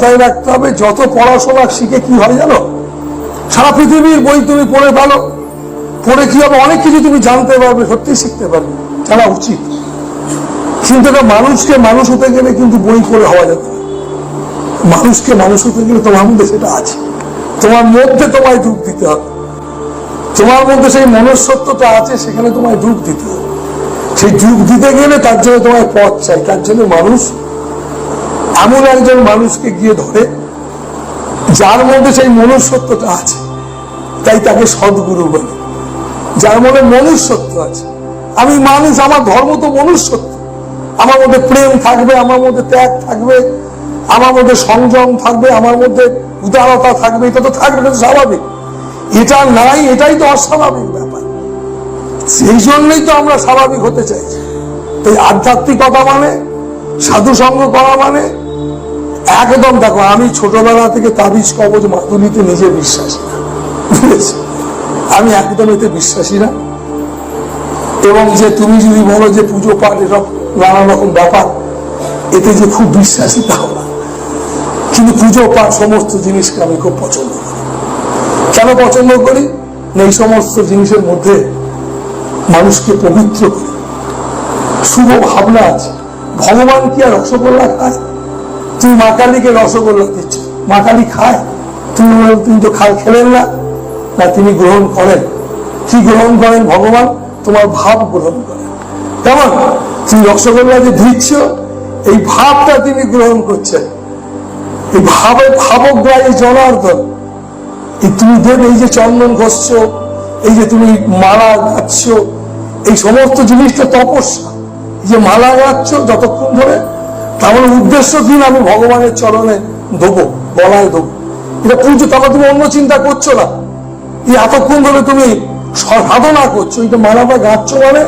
মাথায় রাখতে হবে, যত পড়াশোনা শিখে কি হয় জানো? সারা পৃথিবীর বই তুমি পড়ে ভালো। পড়ে কি হবে? অনেক কিছু তুমি জানতে পারবে সত্যি শিখতে পারবে। জানা উচিত। কিন্তু মানুষকে মানুষ হতে গেলে কিন্তু বই পড়ে হওয়া যাবে মানুষকে মানুষ হতে গেলে তোমার মধ্যে সেটা আছে। তোমার মধ্যে তোমায় ডুব দিতে হবে। তোমার মধ্যে সেই মনুষ্যত্বটা আছে, সেখানে তোমায় ডুব দিতে হবে। সেই ডুব দিতে গেলে তার জন্য তোমায় পথ চাই। তার জন্য মানুষ এমন একজন মানুষকে গিয়ে ধরে, যার মধ্যে সেই মনুষ্যত্বটা আছে, তাই তাকে সদ্গুরু বলে। যার মধ্যে মনুষ্যত্ব আছে। আমি মানুষ, আমার ধর্ম তো মনুষ্যত্ব। আমার মধ্যে প্রেম থাকবে, আমার মধ্যে ত্যাগ থাকবে, আমার মধ্যে সংযম থাকবে, আমার মধ্যে উদারতা থাকবে, এটা তো থাকবে, এটা স্বাভাবিক। এটা নাই, এটাই তো অস্বাভাবিক ব্যাপার। সেই জন্যই তো আমরা স্বাভাবিক হতে চাইছি। তাই আধ্যাত্মিকতা মানে সাধু সঙ্গ করা মানে? একদম দেখো, আমি ছোটবেলা থেকে তাবিজ, কবজ মাতুলিতে নিজে বিশ্বাসী? আমি একদম এতে বিশ্বাসী না। এবং যে তুমি যদি বলো যে পুজো পাঠ এসব নানা রকম ব্যাপার, এতে যে খুব বিশ্বাসী তাও না। কিন্তু পুজো পাঠ সমস্ত জিনিসকে আমি খুব পছন্দ করি। কেন পছন্দ করি? না, এই সমস্ত জিনিসের মধ্যে মানুষকে পবিত্র করে। শুভ ভাবনা আছে। ভগবান কি আর রসগোল্লা খায় তুমি মা কালীকে রসগোল্লা দিচ্ছ, মা কালী খায়। তুমি তিনি তো খা খেলেন না না তিনি গ্রহণ করেন। কি গ্রহণ করেন ভগবান? তোমার ভাব গ্রহণ করেন। কেমন? তুমি রসগোল্লা যে দিচ্ছ, এই ভাবটা তিনি গ্রহণ করছেন। এই ভাবে ভাবগ্রাহী জনার্দন। এই তুমি দেব, এই যে চন্দন ঘষছ, এই যে তুমি মালা গাচ্ছ এই সমস্ত জিনিসটা তপস্যা। যে মালা গাচ্ছ যতক্ষণ ধরে, তার মানে উদ্দেশ্য দিন আমি ভগবানের চরণে দেবো গলায় দেবো এটা পুজো তারপর তুমি অন্য চিন্তা করছ না। এই এতক্ষণ ধরে তুমি সাধনা করছ এটা মালাটা গাচ্ছ মানে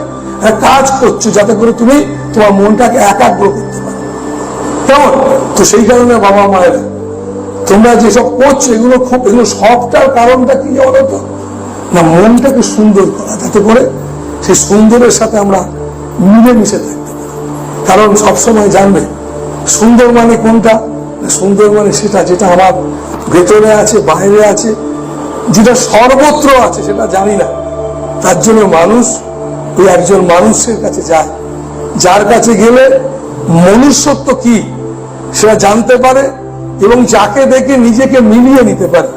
কাজ করছ, যাতে করে তুমি তোমার মনটাকে একাগ্র করতে পারো। কেমন? তো সেই কারণে বাবা মায়েরা, তোমরা যেসব করছ, এগুলো খুব, এগুলো সবটার কারণটা কি বলো তো? না, মনটাকে সুন্দর করা, যাতে করে সেই সুন্দরের সাথে আমরা মিলেমিশে থাকতে পারি। কারণ সবসময় জানবে সুন্দর মানে কোনটা সুন্দর মানে সেটা যেটা আমার ভেতরে আছে, বাইরে আছে, যেটা সর্বত্র আছে সেটা জানি না। তার জন্য মানুষ ওই একজন মানুষের কাছে যায়। যার কাছে গেলে মনুষ্যত্ব কি সেটা জানতে পারে এবং যাকে দেখে নিজেকে মিলিয়ে নিতে পারে।